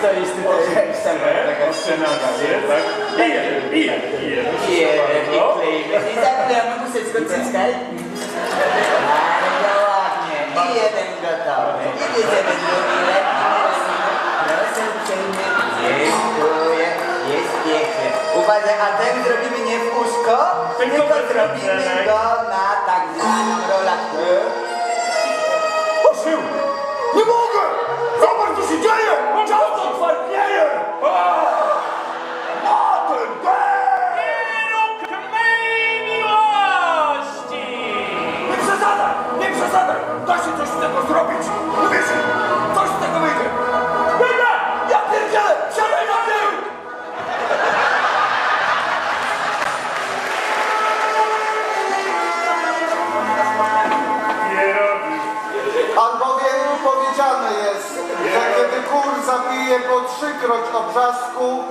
taka szczenoga, wiesz? Tak? I jeden, i jeden, i jeden. I jeden, zaklejamy museczko cycka. Bardzo ładnie. I jeden gotowy. I bierzemy drugi lekki. Proszę uprzejmie. Dziękuję. Jest pięknie. Uważaj, a ten zrobimy nie w uszko, Tylko zrobimy go na tak zwaną rolatkę. Nie mogę! Zobacz, co się dzieje! Zabije po trzykroć obrzasku,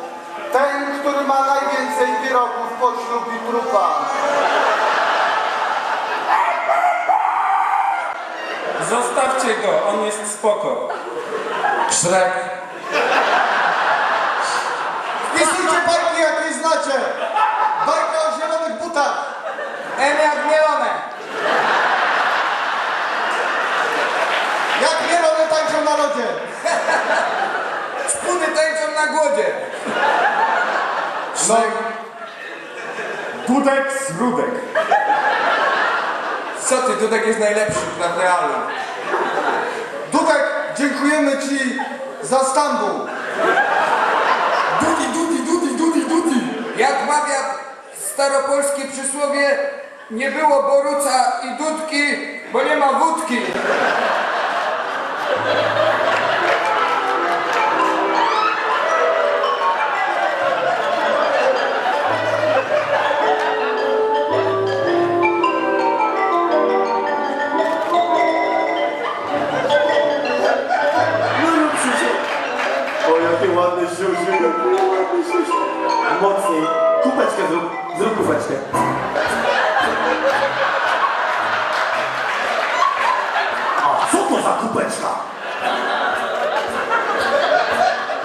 ten, który ma najwięcej pierogów, poślubi trupa. Zostawcie go, on jest spoko. Szrek. Wpisujcie bajki, jakie znacie. Bajka o zielonych butach. M jak mielone. Jak mielone tańczą na lodzie. Szpuny tańczą na głodzie. Szrek. Dudek z Rudek. Co ty, Dudek jest najlepszy na realu. Dudek, dziękujemy Ci za Stambuł. Dudi, dudi, dudi, dudi, dudi. Jak mawia staropolskie przysłowie, nie było Boruca i Dudki, bo nie ma wódki. O, ładne siusiu, jakie ładne siusiu. Mocniej. Kupeczkę zrób, zrób kupeczkę. A co to za kupeczka?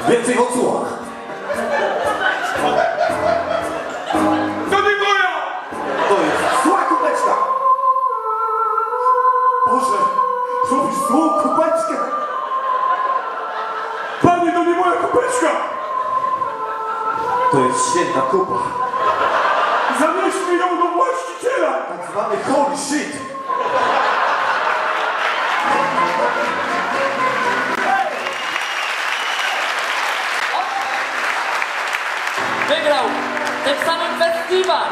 Więcej odsłonach. Kupeczka! To jest święta kupa. Zanieśmy ją do właściciela! Tak zwany holy shit! Wygrał ten samym festiwal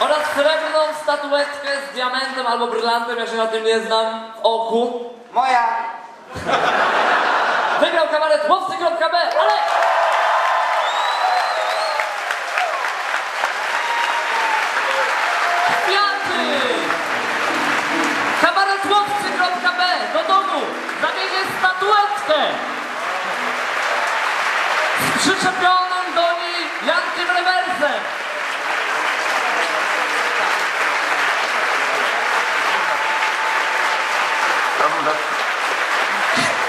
oraz srebrną statuetkę z diamentem albo brylantem, ja się na tym nie znam, w oku. Moja. Wygrał kabaret łowcy.b, ale... Kwiaty! Kabaret łowcy.b do domu. Zawiezie statuetkę. Z przyczepionym do niej Jankiem Rewersem.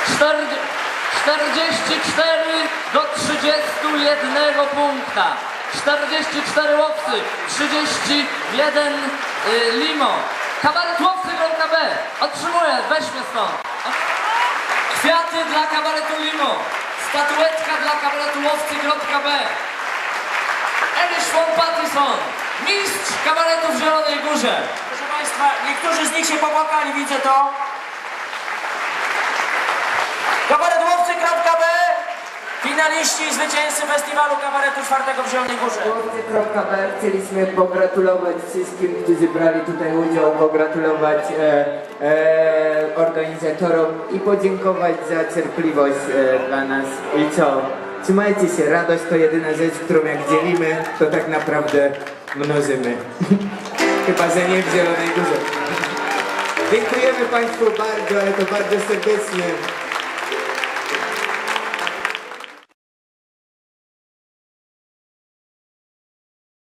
Czterdzie- 44 do 31 punkta. 44 łowcy, 31 y, limo. Kabaret łowcy.b otrzymuje, weźmy stąd. Kwiaty dla kabaretu limo. Statuetka dla kabaretu łowcy.b Elish von Pattison, mistrz kabaretu w Zielonej Górze. Proszę Państwa, niektórzy z nich się popłakali, widzę to. Finaliści i zwycięzcy festiwalu kabaretu czwartego w Zielonej Górze. Chcieliśmy pogratulować wszystkim, którzy brali tutaj udział, pogratulować e, e, organizatorom i podziękować za cierpliwość e, dla nas. I co? Trzymajcie się, radość to jedyna rzecz, którą jak dzielimy, to tak naprawdę mnożymy. Chyba, że nie w Zielonej Górze. Dziękujemy Państwu bardzo, ale to bardzo serdecznie.